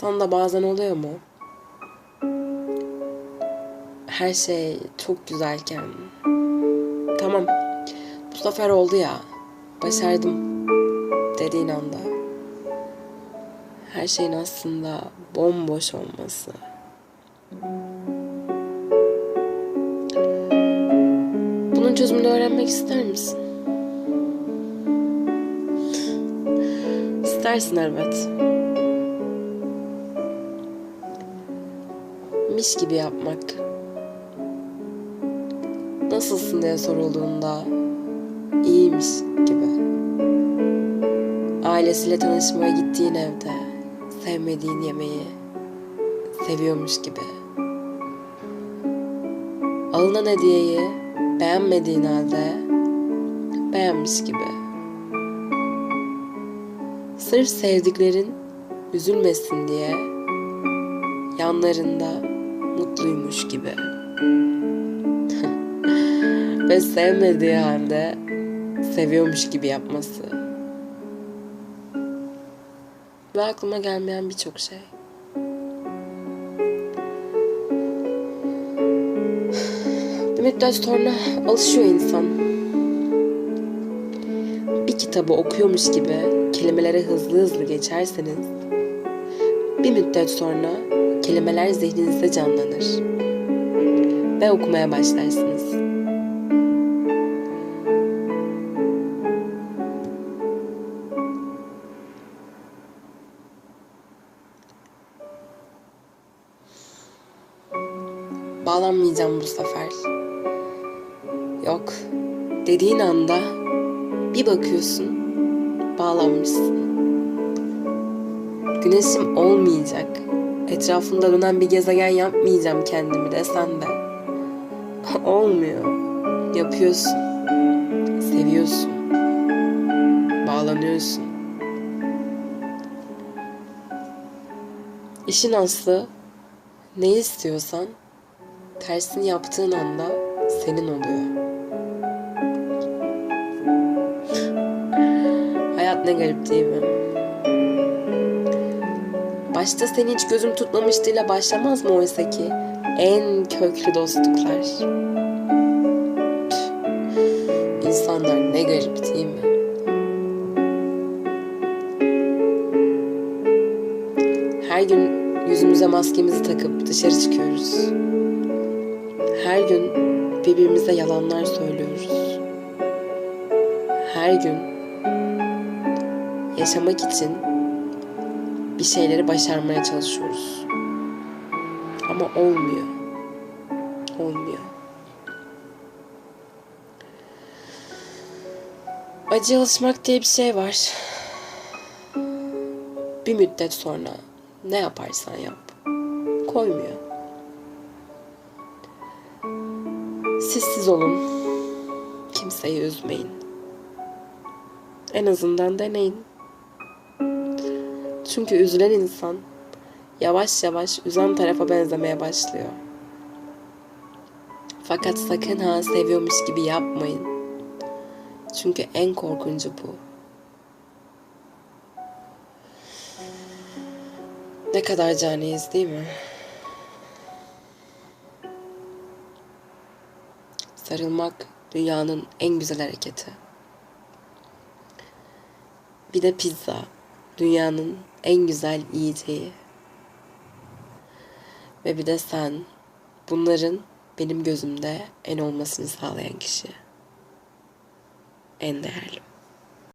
Sana da bazen oluyor mu? Her şey çok güzelken. Tamam. Bu sefer oldu ya. Başardım. Dediğin anda. Her şeyin aslında bomboş olması. Bunun çözümünü öğrenmek ister misin? İstersin elbet. Miş gibi yapmak. Nasılsın diye sorulduğunda iyiymiş gibi. Ailesiyle tanışmaya gittiğin evde sevmediğin yemeği seviyormuş gibi. Alınan hediyeyi beğenmediğin halde beğenmiş gibi. Sırf sevdiklerin üzülmesin diye yanlarında mutluymuş gibi. Ve sevmediği halde seviyormuş gibi yapması. Ve aklıma gelmeyen birçok şey. Bir müddet sonra alışıyor insan. Bir kitabı okuyormuş gibi kelimelere hızlı hızlı geçerseniz bir müddet sonra kelimeler zihninizde canlanır ve okumaya başlarsınız. Bağlanmayacağım bu sefer. Yok. Dediğin anda bir bakıyorsun bağlanmışsın. Güneşim olmayacak. Etrafında dönen bir gezegen yapmayacağım kendimi desen de. Olmuyor. Yapıyorsun. Seviyorsun. Bağlanıyorsun. İşin aslı ne istiyorsan tersini yaptığın anda senin oluyor. Hayat ne garip değil mi? Başta seni hiç gözüm tutmamıştığıyla başlamaz mı oysa ki en köklü dostluklar? Tüh, İnsanlar ne garip değil mi? Her gün yüzümüze maskemizi takıp dışarı çıkıyoruz. Her gün birbirimize yalanlar söylüyoruz. Her gün yaşamak için bir şeyleri başarmaya çalışıyoruz. Ama olmuyor. Olmuyor. Acıya alışmak diye bir şey var. Bir müddet sonra ne yaparsan yap koymuyor. Sessiz olun. Kimseyi üzmeyin. En azından deneyin. Çünkü üzülen insan yavaş yavaş üzen tarafa benzemeye başlıyor. Fakat sakın ha seviyormuş gibi yapmayın. Çünkü en korkuncu bu. Ne kadar caniyiz değil mi? Sarılmak dünyanın en güzel hareketi. Bir de pizza dünyanın en güzel yiyeceği. Ve bir de sen bunların benim gözümde en olmasını sağlayan kişi. En değerli.